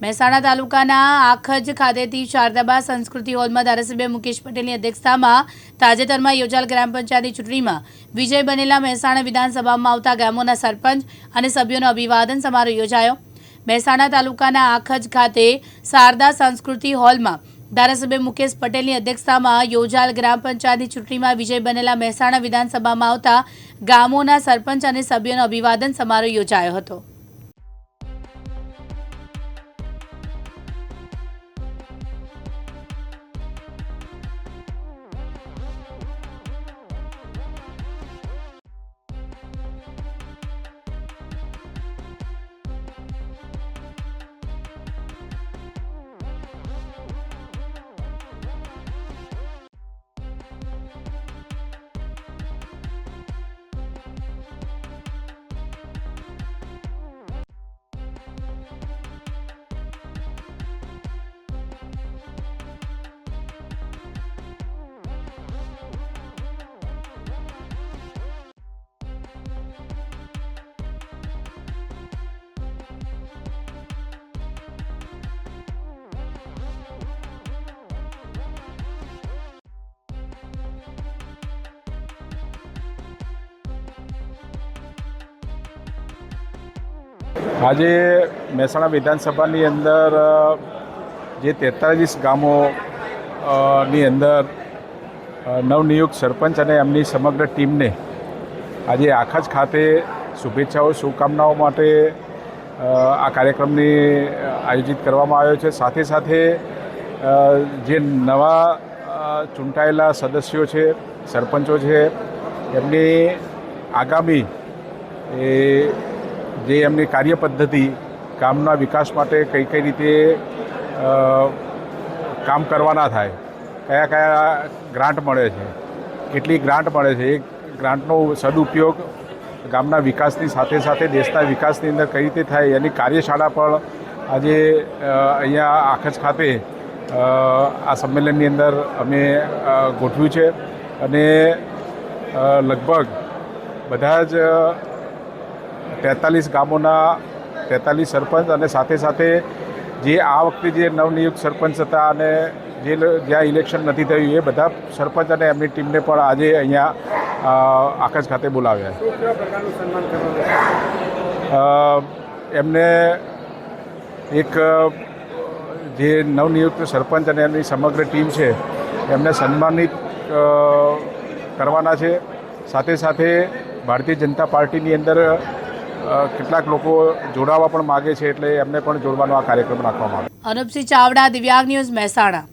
મહેસાણા તાલુકાના આખજ ખાતેથી શારદાબા સંસ્કૃતિ હોલમાં ધારાસભ્ય મુકેશ પટેલની અધ્યક્ષતામાં તાજેતરમાં યોજાયેલ ગ્રામ પંચાયતની ચૂંટણીમાં વિજય બનેલા મહેસાણા વિધાનસભામાં આવતા ગામોના સરપંચ અને સભ્યોનો અભિવાદન સમારોહ યોજાયો. મહેસાણા તાલુકાના આખજ ખાતે શારદા સંસ્કૃતિ હોલમાં ધારાસભ્ય મુકેશ પટેલની અધ્યક્ષતામાં યોજાયેલ ગ્રામ પંચાયતની ચૂંટણીમાં વિજય બનેલા મહેસાણા વિધાનસભામાં આવતા ગામોના સરપંચ અને સભ્યોનો અભિવાદન સમારોહ યોજાયો હતો. આજે મહેસાણા વિધાનસભાની અંદર જે તેતાલીસ ગામો ની અંદર નવનિયુક્ત સરપંચ અને એમની સમગ્ર ટીમને આજે આખા જ ખાતે શુભેચ્છાઓ, શુભકામનાઓ માટે આ કાર્યક્રમની આયોજિત કરવામાં આવ્યો છે. સાથે સાથે જે નવા ચૂંટાયેલા સદસ્યો છે, સરપંચો છે, એમની આગામી એ જે એમની કાર્ય પદ્ધતિ કામના વિકાસ માટે કઈ કઈ રીતે કામ કરવાના થાય, કયા કયા ગ્રાન્ટ મળે છે, કેટલી ગ્રાન્ટ મળે છે, એ ગ્રાન્ટનો સદુપયોગ ગામના વિકાસની સાથે સાથે દેશના વિકાસની અંદર કઈ રીતે થાય, એની કાર્યશાળા પણ આજે અહીંયા આખજ ખાતે આ સંમેલનની અંદર અમે ગોઠવ્યું છે. અને લગભગ બધા જ તેતાલીસ ગામોના તેતાલીસ સરપંચ અને સાથે સાથે જે આ વખતે જે નવનિયુક્ત સરપંચ હતા અને જે જ્યાં ઇલેક્શન નથી થયું એ બધા સરપંચ અને એમની ટીમને પણ આજે અહીંયા આકાશ ખાતે બોલાવ્યા. એમને એક જે નવનિયુક્ત સરપંચ અને એમની સમગ્ર ટીમ છે એમને સન્માનિત કરવાના છે. સાથે સાથે ભારતીય જનતા પાર્ટીની અંદર કેટલાક લોકો જોડાવા પણ માગે છે એટલે એમને પણ જોડવાનો આ કાર્યક્રમ રાખવામાં આવ્યો. અનુપસિંહ ચાવડા, દિવ્યાંગ ન્યૂઝ મહેસાણા.